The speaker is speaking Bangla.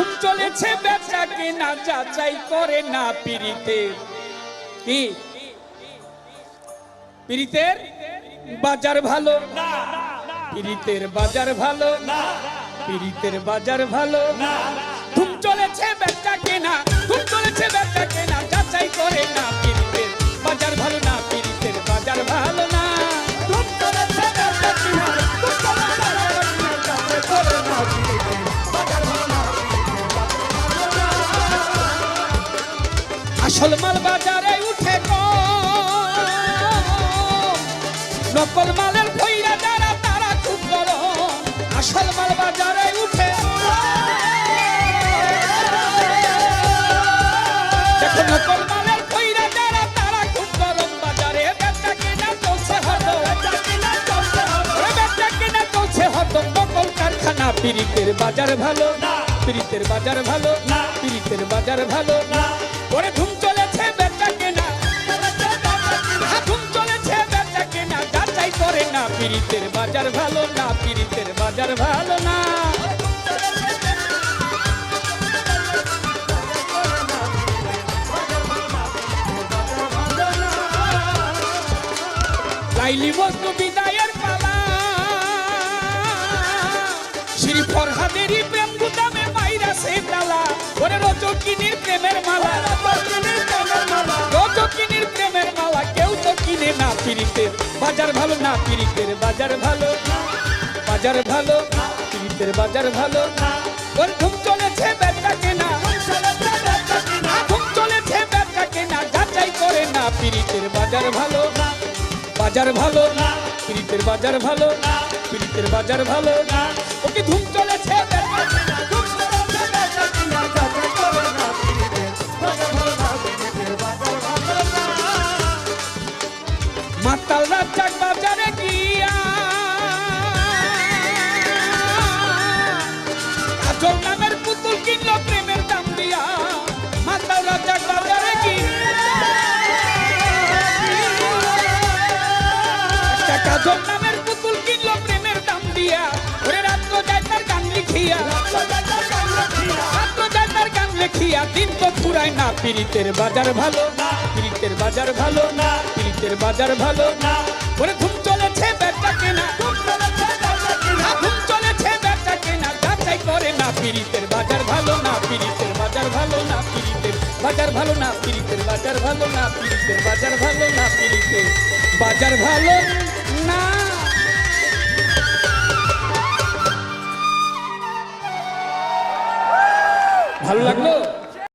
ধুম চলেছে বেচা কেনা যাচাই করে, না পিরিতে কি? পিড়িতের বাজার ভালো? পিড়িতের বাজার ভালো? পিড়িতের বাজার ভালো? ধুম চলেছে আসল মাল বাজারে উঠে নকল মালের ভৈরা যারা, তারা খুব গরম। আসল মাল বাজারে উঠে দেখো নকল মালের ভৈরা যারা, তারা খুব গরম। বাজারে বেচা কেনা চলছে হতো বেচা কেনা চলছে হতো নকল কারখানা পিরিতের বাজার ভালো পিরিতের বাজার ভালো পিরিতের বাজার ভালো। ওরে ধুম চলেছে বেচা কেনা। ধুম চলেছে বেচা কেনা। করে না পিরিতের বাজার ভালো না পিরিতের বাজার ভালো না। লাইলি বস্তু ওরে প্রেমের মালা রজকিনীর প্রেমের মালা। কেউ তো কিনে না বাজার ভালো না পিরিতের বাজার ভালো। বাজার ভালো পিরিতের বাজার ভালো ওর ধুম চলেছে বেচা কেনা। ধুম চলেছে বেচা কেনা যাচাই করে না পিরিতের বাজার ভালো বাজার ভালো পিরিতের বাজার ভালো পিরিতের বাজার ভালো ওকে ধুম চলেছে বেচা কেনা, মাতাল রাজ্জাক বাজারে গিয়া। কাজল নামের পুতুল কিনলো প্রেমের দাম দিয়া। মাতাল রাজ্জাক বাজারে গিয়া। একটা কাজল নামের পুতুল কিনলো প্রেমের দাম দিয়া। ওরে রাত্র যায় তার গান লিখিয়া। তার দিন তো ফুরায় না পিরিতের বাজার ভালো না পিরিতের বাজার ভালো না পিরিতের বাজার ভালো না। ওরে ধুম চলেছে বেচা কেনা ধুম চলেছে বেচা কেনা। যাচাই করে না পিরিতের বাজার ভালো না পিরিতের বাজার ভালো না পিরিতের বাজার ভালো না পিরিতের বাজার ভালো না পিরিতের বাজার ভালো না পিরিতের বাজার ভালো না। ভালো লাগল?